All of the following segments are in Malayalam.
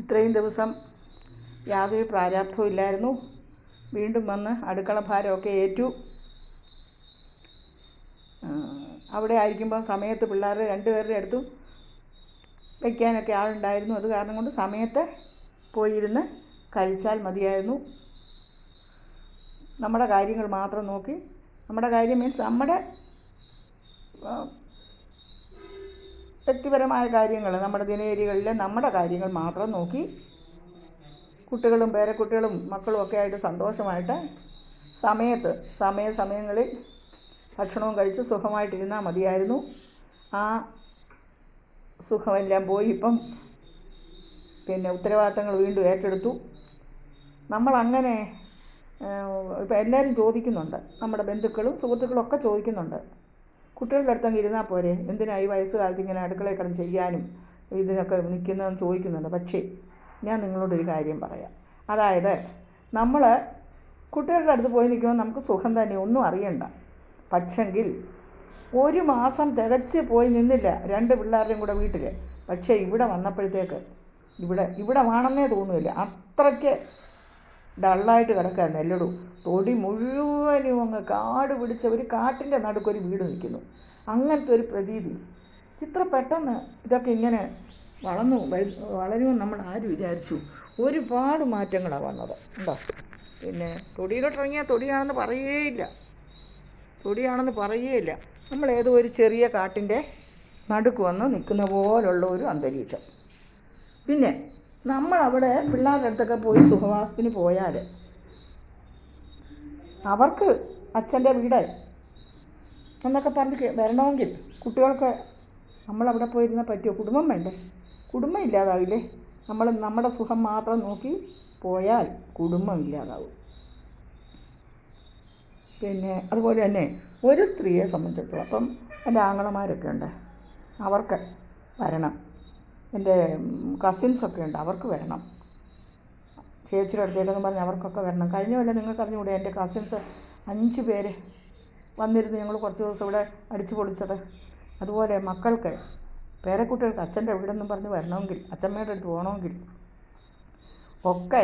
ഇത്രയും ദിവസം യാതൊരു പ്രാരാബ്ധവും ഇല്ലായിരുന്നു. വീണ്ടും വന്ന് അടുക്കള ഭാരമൊക്കെ ഏറ്റു. അവിടെ ആയിരിക്കുമ്പോൾ സമയത്ത് പിള്ളേരുടെ രണ്ടുപേരുടെ അടുത്തും വയ്ക്കാനൊക്കെ ആളുണ്ടായിരുന്നു. അത് കാരണം കൊണ്ട് സമയത്ത് പോയിരുന്ന് കഴിച്ചാൽ മതിയായിരുന്നു. നമ്മുടെ കാര്യങ്ങൾ മാത്രം നോക്കി. നമ്മുടെ കാര്യം മീൻസ് നമ്മുടെ വ്യക്തിപരമായ കാര്യങ്ങൾ നമ്മുടെ ദിനചര്യകളിൽ നമ്മുടെ കാര്യങ്ങൾ മാത്രം നോക്കി കുട്ടികളും പേരക്കുട്ടികളും മക്കളും ഒക്കെ ആയിട്ട് സന്തോഷമായിട്ട് സമയത്ത് സമയ സമയങ്ങളിൽ ഭക്ഷണവും കഴിച്ച് സുഖമായിട്ടിരുന്നാൽ മതിയായിരുന്നു. ആ സുഖമെല്ലാം പോയി ഇപ്പം പിന്നെ ഉത്തരവാദിത്തങ്ങൾ വീണ്ടും ഏറ്റെടുത്തു. നമ്മളങ്ങനെ ഇപ്പം എല്ലാവരും ചോദിക്കുന്നുണ്ട്. നമ്മുടെ ബന്ധുക്കളും സുഹൃത്തുക്കളും ഒക്കെ ചോദിക്കുന്നുണ്ട്. കുട്ടികളുടെ അടുത്തങ്ങ് ഇരുന്നാൽ പോരെ? എന്തിനാ ഈ വയസ്സുകാലത്ത് ഇങ്ങനെ അടുക്കളയിൽ ചെയ്യാനും ഇതിനൊക്കെ നിൽക്കുന്നതെന്ന് ചോദിക്കുന്നുണ്ട്. പക്ഷേ ഞാൻ നിങ്ങളോടൊരു കാര്യം പറയാം. അതായത് നമ്മൾ കുട്ടികളുടെ അടുത്ത് പോയി നിൽക്കുമ്പോൾ നമുക്ക് സുഖം തന്നെ ഒന്നും അറിയണ്ട. പക്ഷെങ്കിൽ ഒരു മാസം തികച്ച് പോയി നിന്നില്ല രണ്ട് പിള്ളേരുടെയും കൂടെ വീട്ടിൽ പക്ഷേ ഇവിടെ വന്നപ്പോഴത്തേക്ക് ഇവിടെ ഇവിടെ വേണമെന്നേ തോന്നുന്നില്ല അത്രയ്ക്ക് ഡള്ളായിട്ട് കിടക്കുക എല്ലടും തൊടി മുഴുവനും അങ്ങ് കാട് പിടിച്ച ഒരു കാട്ടിന്റെ നടുക്കൊരു വീട് നിൽക്കുന്നു. അങ്ങനത്തെ ഒരു പ്രതീതി. ഇത്ര പെട്ടെന്ന് ഇതൊക്കെ ഇങ്ങനെ വളർന്നു വളരുമെന്ന് നമ്മൾ ആര് വിചാരിച്ചു? ഒരുപാട് മാറ്റങ്ങളാണ് വന്നത്. ഉണ്ടോ? പിന്നെ തൊടിയിലോട്ട് ഇറങ്ങിയാൽ തൊടിയാണെന്ന് പറയുകയില്ല തൊടിയാണെന്ന് പറയുകയില്ല നമ്മൾ ഏതോ ഒരു ചെറിയ കാട്ടിന്റെ നടുക്ക് വന്ന് നിൽക്കുന്ന പോലുള്ള ഒരു അന്തരീക്ഷം. പിന്നെ നമ്മളവിടെ പിള്ളേരുടെ അടുത്തൊക്കെ പോയി സുഖവാസത്തിന് പോയാൽ അവർക്ക് അച്ഛന്റെ വീട് എന്നൊക്കെ പറഞ്ഞ് വരണമെങ്കിൽ കുട്ടികൾക്ക് നമ്മളവിടെ പോയിരുന്നാൽ പറ്റുമോ? കുടുംബം വേണ്ടേ? കുടുംബം ഇല്ലാതാവില്ലേ? നമ്മൾ നമ്മുടെ സുഖം മാത്രം നോക്കി പോയാൽ കുടുംബം ഇല്ലാതാവും. പിന്നെ അതുപോലെ തന്നെ ഒരു സ്ത്രീയെ സംബന്ധിച്ചിടത്തോളം അപ്പം എന്റെ ആങ്ങളമാരൊക്കെ ഉണ്ട്. അവർക്ക് വരണം. എന്റെ കസിൻസൊക്കെ ഉണ്ട്. അവർക്ക് വരണം. ചേച്ചിയുടെ അടുത്തേക്കെന്ന് പറഞ്ഞ് അവർക്കൊക്കെ വരണം. കഴിഞ്ഞ കൊല്ലം നിങ്ങൾക്ക് അറിഞ്ഞുകൂടെ എന്റെ കസിൻസ് അഞ്ച് പേര് വന്നിരുന്നു ഞങ്ങൾ കുറച്ച് ദിവസം ഇവിടെ അടിച്ചു പൊളിച്ചത്. അതുപോലെ മക്കൾക്ക് പേരക്കുട്ടികൾക്ക് അച്ഛന്റെ വീടെന്നും പറഞ്ഞ് വരണമെങ്കിൽ അച്ഛമ്മയുടെ അടുത്ത് പോകണമെങ്കിൽ ഒക്കെ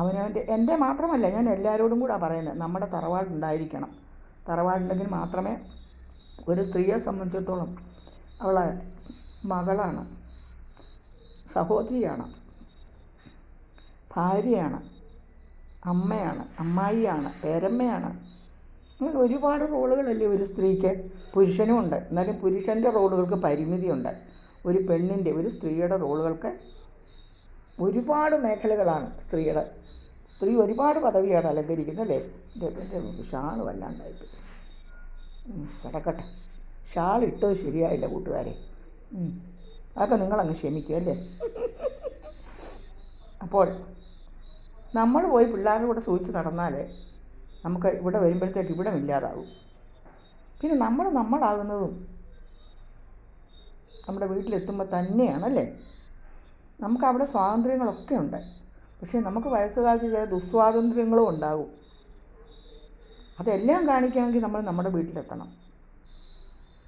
അവനവന്റെ എന്റെ മാത്രമല്ല ഞാൻ എല്ലാവരോടും കൂടെ പറയുന്നത് നമ്മുടെ തറവാടുണ്ടായിരിക്കണം തറവാടുണ്ടെങ്കിൽ മാത്രമേ ഒരു സ്ത്രീയെ സംബന്ധിച്ചിടത്തോളം അവളെ മകളാണ്. സഹോദരിയാണ്. ഭാര്യയാണ്. അമ്മയാണ്. അമ്മായിയാണ്. പേരമ്മയാണ്. അങ്ങനെ ഒരുപാട് റോളുകളല്ലേ ഒരു സ്ത്രീക്ക് പുരുഷനും ഉണ്ട്. എന്നാലും പുരുഷന്റെ റോളുകൾക്ക് പരിമിതിയുണ്ട്. ഒരു പെണ്ണിന്റെ ഒരു സ്ത്രീയുടെ റോളുകൾക്ക് ഒരുപാട് മേഖലകളാണ് സ്ത്രീയുടെ സ്ത്രീ ഒരുപാട് പദവിയാണ് അലങ്കരിക്കുന്നത് അല്ലേ? ഷാൾ വല്ലാണ്ടായിട്ട്. കിടക്കട്ടെ ഷാൾ ഇട്ടത് ശരിയായില്ല കൂട്ടുകാരെ. അതൊക്കെ നിങ്ങളങ്ങ് ക്ഷമിക്കും അല്ലേ? അപ്പോൾ നമ്മൾ പോയി പിള്ളേരുടെ കൂടെ സൂക്ഷിച്ച് നടന്നാൽ നമുക്ക് ഇവിടെ വരുമ്പോഴത്തേക്ക് ഇവിടെ ഇല്ലാതാവും. പിന്നെ നമ്മൾ നമ്മളാകുന്നതും നമ്മുടെ വീട്ടിലെത്തുമ്പോൾ തന്നെയാണല്ലേ? നമുക്ക് അവിടെ സ്വാതന്ത്ര്യങ്ങളൊക്കെ ഉണ്ട്. പക്ഷേ നമുക്ക് വയസ്സുകാലത്ത് ചില ദുസ്വാതന്ത്ര്യങ്ങളും ഉണ്ടാകും. അതെല്ലാം കാണിക്കണമെങ്കിൽ നമ്മൾ നമ്മുടെ വീട്ടിലെത്തണം.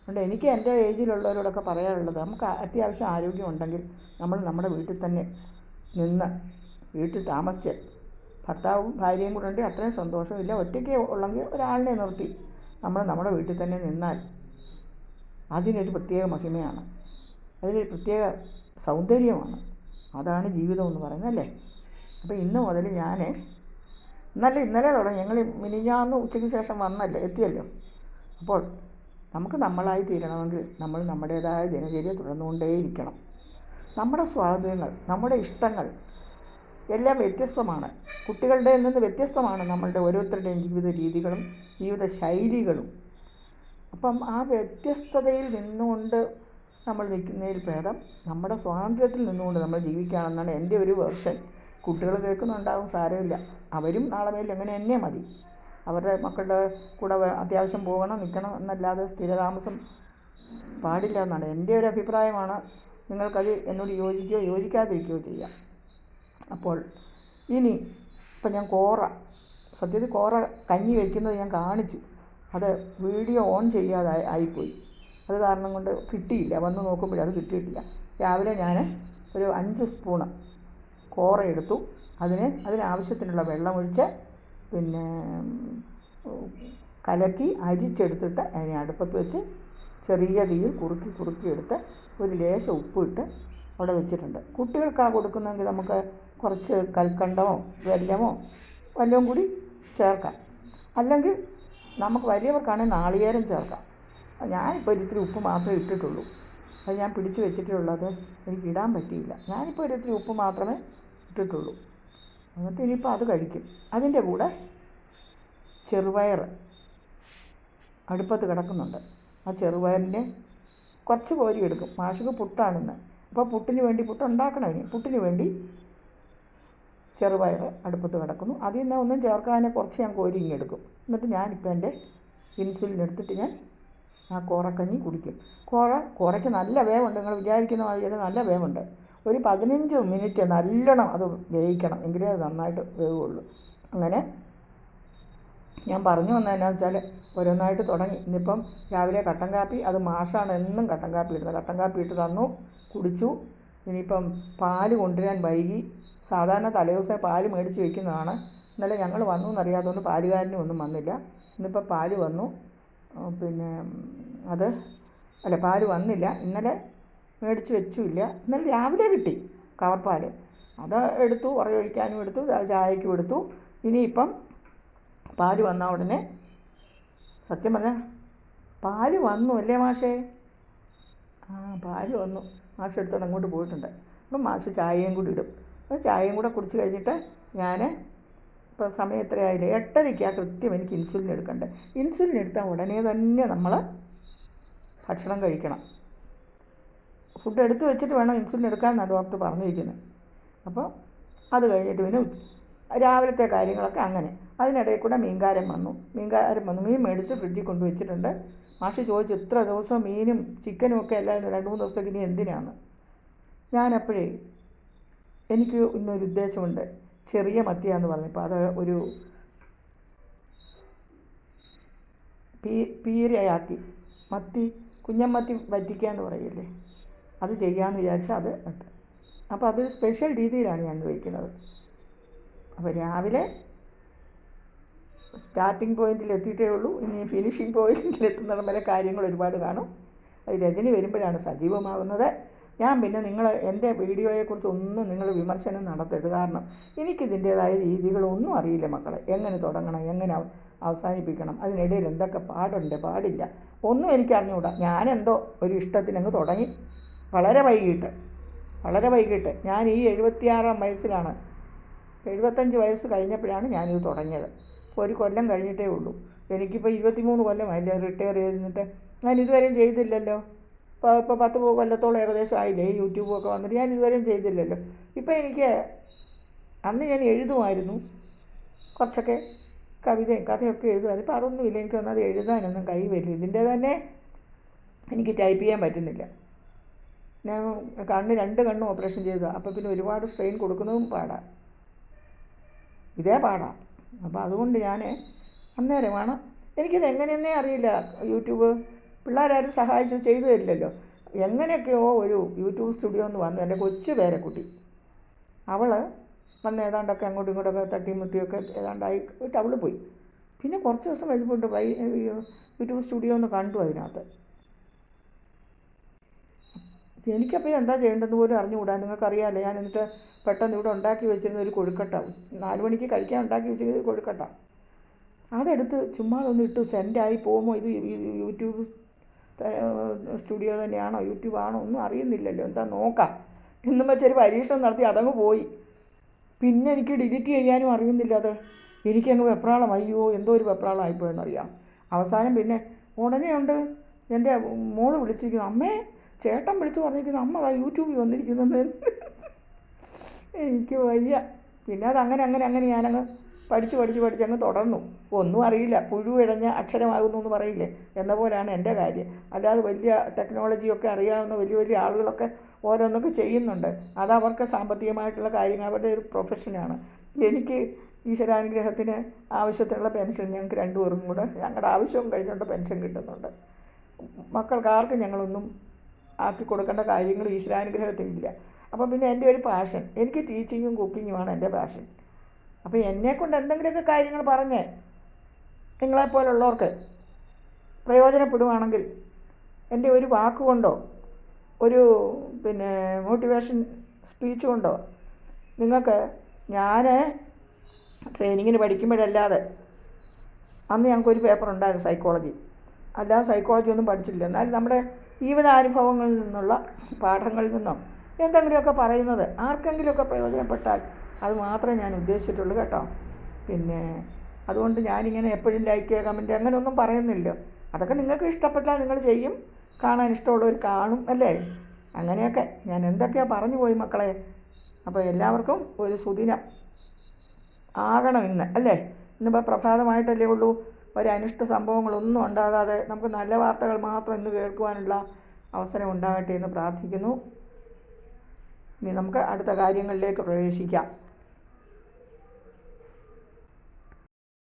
അതുകൊണ്ട് എനിക്ക് എന്റെ ഏജിലുള്ളവരോടൊക്കെ പറയാനുള്ളത് നമുക്ക് അത്യാവശ്യം ആരോഗ്യം ഉണ്ടെങ്കിൽ നമ്മൾ നമ്മുടെ വീട്ടിൽ തന്നെ നിന്ന് വീട്ടിൽ താമസിച്ച് ഭർത്താവും ഭാര്യയും കൂടെ ഉണ്ടെങ്കിൽ അത്രയും സന്തോഷമില്ല. ഒറ്റയ്ക്ക് ഉള്ളെങ്കിൽ ഒരാളിനെ നിർത്തി നമ്മൾ നമ്മുടെ വീട്ടിൽ തന്നെ നിന്നാൽ അതിനൊരു പ്രത്യേക മഹിമയാണ്. അതിനൊരു പ്രത്യേക സൗന്ദര്യമാണ്. അതാണ് ജീവിതം എന്ന് പറയുന്നത് അല്ലേ? അപ്പോൾ ഇന്ന് മുതൽ ഞാൻ ഇന്നലെ ഇന്നലെ തുടങ്ങി. ഞങ്ങൾ മിനിഞ്ഞാന്ന് ഉച്ചയ്ക്ക് ശേഷം വന്നല്ലോ എത്തിയല്ലോ. അപ്പോൾ നമുക്ക് നമ്മളായി തീരണമെങ്കിൽ നമ്മൾ നമ്മുടേതായ ദിനചര്യ തുടർന്നുകൊണ്ടേയിരിക്കണം. നമ്മുടെ സ്വാതന്ത്ര്യങ്ങൾ നമ്മുടെ ഇഷ്ടങ്ങൾ എല്ലാം വ്യത്യസ്തമാണ്. കുട്ടികളുടെ നിന്ന് വ്യത്യസ്തമാണ് നമ്മളുടെ ഓരോരുത്തരുടെയും ജീവിത രീതികളും ജീവിത ശൈലികളും. അപ്പം ആ വ്യത്യസ്തതയിൽ നിന്നുകൊണ്ട് നമ്മൾ നിൽക്കുന്നതിൽ ഭേദം നമ്മുടെ സ്വാതന്ത്ര്യത്തിൽ നിന്നുകൊണ്ട് നമ്മൾ ജീവിക്കുകയാണെന്നാണ് എന്റെ ഒരു വേർഷൻ. കുട്ടികൾ കേൾക്കുന്നുണ്ടാകും സാരമില്ല. അവരും നാളെ മേലിൽ എങ്ങനെ തന്നെ മതി. അവരുടെ മക്കളുടെ കൂടെ അത്യാവശ്യം പോകണം നിൽക്കണം എന്നല്ലാതെ സ്ഥിരതാമസം പാടില്ല എന്നാണ് എന്റെ ഒരു അഭിപ്രായമാണ് നിങ്ങൾക്കത് എന്നോട് യോജിക്കുകയോ യോജിക്കാതിരിക്കുകയോ ചെയ്യാം. അപ്പോൾ ഇനി ഇപ്പം ഞാൻ കോറ സത്യത്തിൽ കോറ കഞ്ഞി വയ്ക്കുന്നത് ഞാൻ കാണിച്ചു. അത് വീഡിയോ ഓൺ ചെയ്യാതെ ആയിപ്പോയി. അത് കാരണം കൊണ്ട് കിട്ടിയില്ല. വന്ന് നോക്കുമ്പോഴത് കിട്ടിയിട്ടില്ല. രാവിലെ ഞാൻ ഒരു അഞ്ച് സ്പൂണ് കോറ എടുത്തു. അതിന് അതിനാവശ്യത്തിനുള്ള വെള്ളമൊഴിച്ച് പിന്നെ കലക്കി അരിച്ചെടുത്തിട്ട് അതിനെ അടുപ്പത്ത് വെച്ച് ചെറിയ തീയിൽ കുറുക്കി കുറുക്കി എടുത്ത് ഒരു ലേശം ഉപ്പിട്ട് അവിടെ വെച്ചിട്ടുണ്ട്. കുട്ടികൾക്കാണ് കൊടുക്കുന്നതെങ്കിൽ നമുക്ക് കുറച്ച് കൽക്കണ്ടമോ വെല്ലമോ വല്ലതും കൂടി ചേർക്കാം. അല്ലെങ്കിൽ നമുക്ക് വലിയവർക്കാണെങ്കിൽ നാളികേരം ചേർക്കാം. ഞാനിപ്പോൾ ഒരിത്തിരി ഉപ്പ് മാത്രമേ ഇട്ടിട്ടുള്ളൂ. അത് ഞാൻ പിടിച്ച് വെച്ചിട്ടുള്ളത് എനിക്ക് ഇടാൻ പറ്റിയില്ല. ഞാനിപ്പോൾ ഒരിത്തിരി ഉപ്പ് മാത്രമേ ഇട്ടിട്ടുള്ളൂ. എന്നിട്ട് ഇനിയിപ്പോൾ അത് കഴിക്കും. അതിന്റെ കൂടെ ചെറുപയർ അടുപ്പത്ത് കിടക്കുന്നുണ്ട്. ആ ചെറുപയറിന്റെ കുറച്ച് കോരി എടുക്കും. മാഷുക്ക് പുട്ടാണെന്ന്. അപ്പോൾ പുട്ടിന് വേണ്ടി പുട്ടുണ്ടാക്കണം ഇനി. പുട്ടിന് വേണ്ടി ചെറുപയർ അടുപ്പത്ത് കിടക്കുന്നു. അതിൽ നിന്ന് ഒന്നും ചേർക്കാതെ കുറച്ച് ഞാൻ കോരി ഇങ്ങെടുക്കും എന്നിട്ട് ഞാനിപ്പോൾ എന്റെ ഇൻസുലിൻ എടുത്തിട്ട് ഞാൻ ആ കോറക്കഞ്ഞി കുടിക്കും. കോറ കോറയ്ക്ക് നല്ല വേവുണ്ട്. നിങ്ങൾ വിചാരിക്കുന്ന മാതിരി നല്ല വേവുണ്ട്. ഒരു പതിനഞ്ച് മിനിറ്റ് നല്ലോണം അത് വേവിക്കണം. എങ്കിലേ അത് നന്നായിട്ട് വേവുള്ളൂ. അങ്ങനെ ഞാൻ പറഞ്ഞു വന്നതെന്നു വെച്ചാൽ ഓരോന്നായിട്ട് തുടങ്ങി. ഇന്നിപ്പം രാവിലെ കട്ടൻ കാപ്പി അത് മാഷാണ് എന്നും കട്ടൻ കാപ്പി ഇടുന്നത്. കട്ടൻ കാപ്പി ഇട്ട് തന്നു കുടിച്ചു. ഇനിയിപ്പം പാൽ കൊണ്ടുവരാൻ വൈകി. സാധാരണ തലേദിവസം പാൽ മേടിച്ച് വയ്ക്കുന്നതാണ് ഇന്നലെ ഞങ്ങൾ വന്നു എന്നറിയാത്തതുകൊണ്ട് പാലുകാരനും ഒന്നും വന്നില്ല. ഇന്നിപ്പോൾ പാൽ വന്നു. പിന്നെ അത് അല്ല പാൽ വന്നില്ല. ഇന്നലെ മേടിച്ച് വെച്ചുമില്ല. ഇന്നലെ രാവിലെ കിട്ടി കവർപ്പാൽ അത് എടുത്തു ഉറയൊഴിക്കാനും എടുത്തു ചായയ്ക്കും എടുത്തു. ഇനിയിപ്പം പാൽ വന്ന ഉടനെ സത്യം പറഞ്ഞാൽ പാൽ വന്നു അല്ലേ മാഷേ? ആ പാൽ വന്നു. മാഷ് എടുത്തോണ്ട് അങ്ങോട്ട് പോയിട്ടുണ്ട്. അപ്പം മാഷ് ചായയും കൂടി ഇടും. അപ്പോൾ ചായയും കൂടെ കുടിച്ച് കഴിഞ്ഞിട്ട് ഞാൻ ഇപ്പോൾ സമയം എത്രയായില്ലേ? എട്ടരയ്ക്കാണ് കൃത്യം എനിക്ക് ഇൻസുലിൻ എടുക്കണ്ടേ. ഇൻസുലിൻ എടുത്താൽ ഉടനെ തന്നെ നമ്മൾ ഭക്ഷണം കഴിക്കണം. ഫുഡ് എടുത്തു വെച്ചിട്ട് വേണം ഇൻസുലിൻ എടുക്കാമെന്നാണ് ഡോക്ടർ പറഞ്ഞിരിക്കുന്നത്. അപ്പോൾ അത് കഴിഞ്ഞിട്ട് പിന്നെ രാവിലത്തെ കാര്യങ്ങളൊക്കെ അങ്ങനെ. അതിനിടയിൽ കൂടെ മീൻകാരൻ വന്നു. മീൻകാരൻ വന്നു. മീൻ മേടിച്ച് ഫ്രിഡ്ജിൽ കൊണ്ടുവച്ചിട്ടുണ്ട് വെച്ചിട്ടുണ്ട്. മാഷി ചോദിച്ചു ഇത്ര ദിവസം മീനും ചിക്കനും ഒക്കെ എല്ലാവരും രണ്ട് മൂന്ന് ദിവസത്തേക്ക് ഇനി എന്തിനാണ്? ഞാനപ്പോഴേ എനിക്ക് ഇന്നൊരു ഉദ്ദേശമുണ്ട്. ചെറിയ മത്തിയാന്ന് പറഞ്ഞപ്പോൾ അത് ഒരു പീ പീരയാക്കി. മത്തി കുഞ്ഞമ്മത്തി വറ്റിക്കുക എന്ന് പറയില്ലേ? അത് ചെയ്യാമെന്ന് വിചാരിച്ചാൽ അത് അപ്പോൾ അതൊരു സ്പെഷ്യൽ രീതിയിലാണ് ഞാൻ വയ്ക്കുന്നത് അപ്പോൾ രാവിലെ സ്റ്റാർട്ടിംഗ് പോയിന്റിൽ എത്തിയിട്ടേ ഉള്ളൂ. ഇനി ഫിനിഷിംഗ് പോയിന്റിൽ എത്തുന്നിടം വരെ കാര്യങ്ങൾ ഒരുപാട് കാണും. അത് രജനി വരുമ്പോഴാണ് സജീവമാകുന്നത് ഞാൻ പിന്നെ നിങ്ങൾ എന്റെ വീഡിയോയെക്കുറിച്ച് ഒന്നും നിങ്ങൾ വിമർശനം നടത്തരുത്. കാരണം എനിക്കിതിന്റേതായ രീതികളൊന്നും അറിയില്ല മക്കളെ. എങ്ങനെ തുടങ്ങണം എങ്ങനെ അവസാനിപ്പിക്കണം അതിനിടയിൽ എന്തൊക്കെ പാടുണ്ട് പാടില്ല. ഒന്നും എനിക്ക് അറിഞ്ഞുകൂടാ. ഞാനെന്തോ ഒരു ഇഷ്ടത്തിനങ്ങ് തുടങ്ങി. വളരെ വൈകിട്ട് വളരെ വൈകിട്ട്. ഞാൻ ഈ എഴുപത്തിയാറാം വയസ്സിലാണ്. എഴുപത്തഞ്ച് വയസ്സ് കഴിഞ്ഞപ്പോഴാണ് ഞാനിത് തുടങ്ങിയത്. ഒരു കൊല്ലം കഴിഞ്ഞിട്ടേ ഉള്ളൂ. എനിക്കിപ്പോൾ ഇരുപത്തിമൂന്ന് കൊല്ലമായില്ലേ റിട്ടയർ ചെയ്തിട്ട്? ഞാൻ ഇതുവരെയും ചെയ്തില്ലല്ലോ. ഇപ്പോൾ ഇപ്പോൾ പത്ത് കൊല്ലത്തോളം ഏകദേശം ആയില്ലേ? യൂട്യൂബൊക്കെ വന്നിട്ട് ഞാൻ ഇതുവരെയും ചെയ്തില്ലല്ലോ. ഇപ്പോൾ എനിക്ക് അന്ന് ഞാൻ എഴുതുമായിരുന്നു. കുറച്ചൊക്കെ കവിതയും കഥയൊക്കെ എഴുതുമായിരുന്നു. ഇപ്പോൾ അതൊന്നുമില്ല. എനിക്ക് ഒന്നത് എഴുതാനൊന്നും കൈ വരില്ല. ഇതിന്റെ തന്നെ എനിക്ക് ടൈപ്പ് ചെയ്യാൻ പറ്റുന്നില്ല. ഞാൻ കണ്ണ് രണ്ട് കണ്ണും ഓപ്പറേഷൻ ചെയ്തു അപ്പോൾ പിന്നെ ഒരുപാട് സ്ട്രെയിൻ കൊടുക്കുന്നതും പാടാണ് ഇതേ പാടാണ് അപ്പോൾ അതുകൊണ്ട് ഞാൻ അന്നേരം അന്നേരമാണ് എനിക്കിത് എങ്ങനെയെന്നേ അറിയില്ല യൂട്യൂബ്. പിള്ളേരാരും സഹായിച്ച് ചെയ്തു തരില്ലല്ലോ എങ്ങനെയൊക്കെയോ ഒരു യൂട്യൂബ് സ്റ്റുഡിയോ എന്ന് വന്നു. എന്റെ കൊച്ചു പേരക്കുട്ടി. അവൾ വന്ന് ഏതാണ്ടൊക്കെ അങ്ങോട്ടും ഇങ്ങോട്ടൊക്കെ തട്ടിയും മുട്ടിയൊക്കെ ഏതാണ്ടായി അവൾ പോയി. പിന്നെ കുറച്ച് ദിവസം കഴിഞ്ഞപ്പോൾ വൈ യൂട്യൂബ് സ്റ്റുഡിയോ ഒന്ന് കണ്ടു അതിനകത്ത്. എനിക്കപ്പോൾ എന്താ ചെയ്യേണ്ടതെന്ന് പോലും അറിഞ്ഞുകൂടാ. നിങ്ങൾക്കറിയാമല്ലോ ഞാൻ എന്നിട്ട് പെട്ടെന്ന് ഇവിടെ ഉണ്ടാക്കി വെച്ചിരുന്ന ഒരു കൊഴുക്കട്ട. നാല് മണിക്ക് കഴിക്കാൻ ഉണ്ടാക്കി വെച്ചിരുന്ന ഒരു കൊഴുക്കട്ട. അതെടുത്ത് ചുമ്മാ ഒന്ന് ഇട്ട് സെൻഡായി പോകുമോ? ഇത് യൂട്യൂബ് സ്റ്റുഡിയോ തന്നെയാണോ? യൂട്യൂബ് ആണോ? ഒന്നും അറിയുന്നില്ലല്ലോ. എന്താ നോക്കാം. എന്നും വെച്ചൊരു പരീക്ഷണം നടത്തി അതങ്ങ് പോയി. പിന്നെ എനിക്ക് ഡിലീറ്റ് ചെയ്യാനും അറിയുന്നില്ല അത്. എനിക്കങ്ങ് വെപ്രാളം. അയ്യോ എന്തോ ഒരു വെപ്രാളം ആയിപ്പോയെന്നറിയാം അവസാനം പിന്നെ ഉടനെ ഉണ്ട് എന്റെ മോൾ വിളിച്ചിരിക്കുന്നു. അമ്മേ ചേട്ടൻ വിളിച്ചു പറഞ്ഞിരിക്കുന്നത് അമ്മ യൂട്യൂബിൽ വന്നിരിക്കുന്നത് എനിക്ക് വയ്യ. പിന്നെ അത് അങ്ങനെ അങ്ങനെ ഞാനങ്ങ് പഠിച്ച് പഠിച്ച് പഠിച്ച് അങ്ങ് തുടർന്നു. ഒന്നും അറിയില്ല. പുഴുവിഴഞ്ഞ അക്ഷരമാകുന്നു എന്ന് പറയില്ലേ? എന്ന പോലെയാണ് എന്റെ കാര്യം. അല്ലാതെ വലിയ ടെക്നോളജിയൊക്കെ അറിയാവുന്ന വലിയ വലിയ ആളുകളൊക്കെ ഓരോന്നൊക്കെ ചെയ്യുന്നുണ്ട്. അത് അവർക്ക് സാമ്പത്തികമായിട്ടുള്ള കാര്യങ്ങൾ അവരുടെ ഒരു പ്രൊഫഷനാണ് എനിക്ക് ഈശ്വരാനുഗ്രഹത്തിന് ആവശ്യത്തിനുള്ള പെൻഷൻ ഞങ്ങൾക്ക് രണ്ടുപേർക്കും കൂടെ ഞങ്ങളുടെ ആവശ്യവും കഴിഞ്ഞുകൊണ്ട് പെൻഷൻ കിട്ടുന്നുണ്ട്. മക്കൾക്ക് ആർക്കും ഞങ്ങളൊന്നും ആക്കി കൊടുക്കേണ്ട കാര്യങ്ങൾ ഈശ്വരാനുഗ്രഹത്തിനില്ല. അപ്പം പിന്നെ എന്റെ ഒരു പാഷൻ എനിക്ക് ടീച്ചിങ്ങും കുക്കിങ്ങുമാണ് എന്റെ പാഷൻ അപ്പോൾ എന്നെക്കൊണ്ട് എന്തെങ്കിലുമൊക്കെ കാര്യങ്ങൾ പറഞ്ഞ് നിങ്ങളെപ്പോലുള്ളവർക്ക് പ്രയോജനപ്പെടുവാണെങ്കിൽ എന്റെ ഒരു വാക്കുകൊണ്ടോ ഒരു പിന്നെ മോട്ടിവേഷൻ സ്പീച്ച് കൊണ്ടോ നിങ്ങൾക്ക് ഞാൻ ട്രെയിനിങ്ങിന് പഠിക്കുമ്പോഴല്ലാതെ അന്ന് ഞങ്ങൾക്കൊരു പേപ്പർ ഉണ്ടായിരുന്നു സൈക്കോളജി അല്ലാതെ സൈക്കോളജി ഒന്നും പഠിച്ചില്ല എന്നാൽ നമ്മുടെ ജീവിതാനുഭവങ്ങളിൽ നിന്നുള്ള പാഠങ്ങളിൽ നിന്നോ എന്തെങ്കിലുമൊക്കെ പറയുന്നത് ആർക്കെങ്കിലുമൊക്കെ പ്രയോജനപ്പെട്ടാൽ അത് മാത്രമേ ഞാൻ ഉദ്ദേശിച്ചിട്ടുള്ളൂ കേട്ടോ. പിന്നെ അതുകൊണ്ട് ഞാനിങ്ങനെ എപ്പോഴും ലൈക്ക് കമന്റ് അങ്ങനെയൊന്നും പറയുന്നില്ല. അതൊക്കെ നിങ്ങൾക്ക് ഇഷ്ടപ്പെട്ടാൽ നിങ്ങൾ ചെയ്യും. കാണാൻ ഇഷ്ടമുള്ളവർ കാണും അല്ലേ? അങ്ങനെയൊക്കെ ഞാൻ എന്തൊക്കെയാണ് പറഞ്ഞു പോയി മക്കളെ? അപ്പോൾ എല്ലാവർക്കും ഒരു സുദിനം ആകണം ഇന്ന് അല്ലേ? ഇന്നിപ്പോൾ പ്രഭാതമായിട്ടല്ലേ ഉള്ളൂ. ഒരു അനിഷ്ട സംഭവങ്ങളൊന്നും ഉണ്ടാകാതെ നമുക്ക് നല്ല വാർത്തകൾ മാത്രം ഇന്ന് കേൾക്കുവാനുള്ള അവസരം ഉണ്ടാകട്ടെ എന്ന് പ്രാർത്ഥിക്കുന്നു. ഇനി നമുക്ക് അടുത്ത കാര്യങ്ങളിലേക്ക് പ്രവേശിക്കാം.